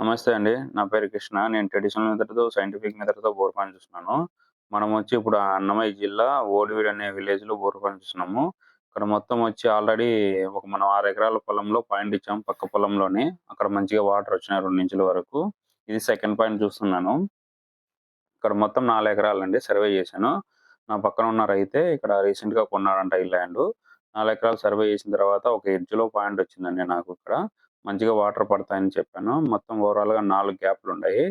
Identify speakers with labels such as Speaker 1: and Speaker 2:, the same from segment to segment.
Speaker 1: నమస్తే అండి. నా పేరు కృష్ణ. నేను ట్రెడిషనల్ మెథడ్‌తో, సైంటిఫిక్ మెథడ్‌తో బోర్ పని చూస్తున్నాను. మనం వచ్చి ఇప్పుడు అన్నమయ్య జిల్లా ఓడివీడ్ అనే విలేజ్‌లో బోర్ పని చూస్తున్నాము. ఇక్కడ మొత్తం వచ్చి ఆల్రెడీ ఒక మనం ఆరు ఎకరాల పొలంలో పాయింట్ ఇచ్చాం. పక్క పొలంలోనే. అక్కడ మంచిగా వాటర్ వచ్చినాయి రెండు ఇంచుల వరకు. ఇది సెకండ్ పాయింట్ చూస్తున్నాను. ఇక్కడ మొత్తం 4 ఎకరాలండి సర్వే చేశాను. నా పక్కన ఉన్న రైతే ఇక్కడ రీసెంట్‌గా కొన్నాడంట ఈ ల్యాండ్ నాలుగు ఎకరాలు సర్వే చేసిన తర్వాత ఒక ఎడ్జ్‌లో పాయింట్ వచ్చిందండి నాకు ఇక్కడ. మంచిగా వాటర్ పడతాయని చెప్పాను. మొత్తం ఓవరాల్‌గా నాలుగు గ్యాప్‌లు ఉన్నాయి.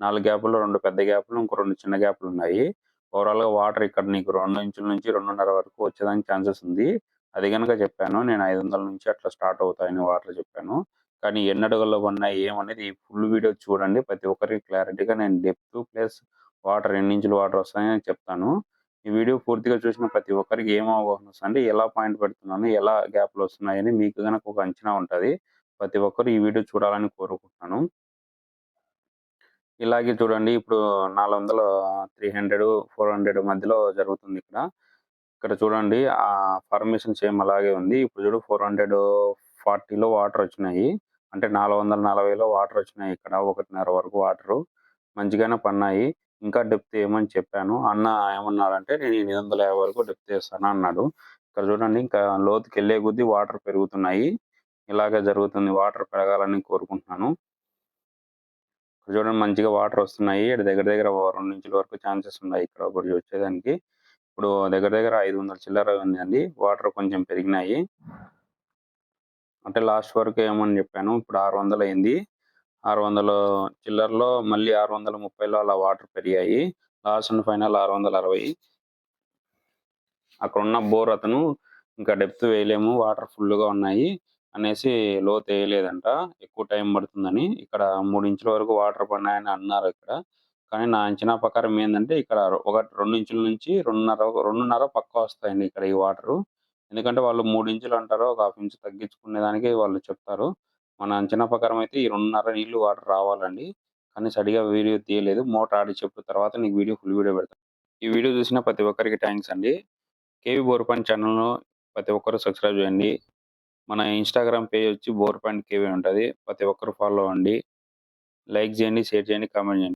Speaker 1: నాలుగు గ్యాపులు రెండు పెద్ద గ్యాపులు ఇంకో రెండు చిన్న గ్యాపులు ఉన్నాయి. ఓవరాల్‌గా వాటర్ ఇక్కడ నీకు రెండు ఇంచుల నుంచి 2.5 వరకు వచ్చేదానికి ఛాన్సెస్ ఉంది. అది కనుక చెప్పాను. నేను 500 నుంచి అట్లా స్టార్ట్ అవుతాయని వాటర్ చెప్పాను. కానీ ఎన్ని అడుగుల్లో ఉన్నాయి ఏమనేది ఈ ఫుల్ వీడియో చూడండి. ప్రతి ఒక్కరికి క్లారిటీగా నేను డెప్త్ ప్లస్ వాటర్ ఎన్ని ఇంచులు వాటర్ వస్తాయని చెప్తాను. ఈ వీడియో పూర్తిగా చూసిన ప్రతి ఒక్కరికి ఏం అవగాహన వస్తుంది ఎలా పాయింట్ పెడుతున్నాను, ఎలా గ్యాప్‌లు వస్తున్నాయని మీకు గనక ఒక అంచనా ఉంటది. ప్రతి ఒక్కరు ఈ వీడియో చూడాలని కోరుకుంటున్నాను. ఇలాగే చూడండి ఇప్పుడు 400 300, 400 మధ్యలో జరుగుతుంది ఇక్కడ. ఇక్కడ చూడండి ఆ ఫార్మేషన్ సేమ్ అలాగే ఉంది. ఇప్పుడు చూడు 440లో వాటర్ వచ్చినాయి. అంటే 440లో వాటర్ వచ్చినాయి ఇక్కడ. 1.5 వరకు వాటరు. మంచిగానే పన్నాయి ఇంకా డెప్త్ ఏమని చెప్పాను. అన్న ఏమన్నాడంటే నేను 850 వరకు డెప్త్ చేస్తాను అన్నాడు. ఇక్కడ చూడండి ఇంకా లోతుకి వెళ్ళే కొద్దీ వాటర్ పెరుగుతున్నాయి. ఇలాగే జరుగుతుంది. వాటర్ పెరగాలని కోరుకుంటున్నాను. ఇక్కడ చూడండి మంచిగా వాటర్ వస్తున్నాయి. ఇక్కడ దగ్గర దగ్గర రెండు నుంచి వరకు ఛాన్సెస్ ఉన్నాయి ఇక్కడ ఒకటి వచ్చేదానికి. ఇప్పుడు దగ్గర దగ్గర 500 చిల్లర ఉందండి. వాటర్ కొంచెం పెరిగినాయి. అంటే లాస్ట్ వరకు ఏమని చెప్పాను. ఇప్పుడు 600 అయింది. 600 చిల్లరలో మళ్ళీ 630లో అలా వాటర్ పెరిగాయి. Last and final 660. అక్కడున్న బోర్ అతను ఇంకా డెప్త్ వేయలేము. వాటర్ ఫుల్‌గా ఉన్నాయి అనేసి లోతు వేయలేదంట. ఎక్కువ టైం పడుతుందని. ఇక్కడ మూడు ఇంచుల వరకు వాటర్ పడినాయని అన్నారు ఇక్కడ. కానీ నా అంచనా ప్రకారం ఏంటంటే ఇక్కడ ఒక రెండు ఇంచుల నుంచి రెండున్నర రెండున్నర పక్క వస్తాయండి ఇక్కడ ఈ వాటరు. ఎందుకంటే వాళ్ళు మూడు ఇంచులు అంటారు. ఒక హాఫ్ ఇంచు తగ్గించుకునే దానికి వాళ్ళు చెప్తారు. మన అంచనా ప్రకారం అయితే ఈ 2.5 నీళ్ళు వాటర్ రావాలండి. కానీ సరిగా వీడియో తీయలేదు. మోటార్ ఆడి చెప్పిన తర్వాత నీకు వీడియో ఫుల్ వీడియో పెడతాను. ఈ వీడియో చూసిన ప్రతి ఒక్కరికి థ్యాంక్స్ అండి. కేవీ బోర్ ఛానల్ను ప్రతి ఒక్కరు సబ్స్క్రైబ్ చేయండి. మన ఇన్‌స్టాగ్రామ్ పేజ్ వచ్చి బోర్ పాయింట్ కేవీ ఉంటది. ప్రతి ఒక్కరు ఫాలో అవ్వండి. లైక్ చేయండి, షేర్ చేయండి, కామెంట్ చేయండి.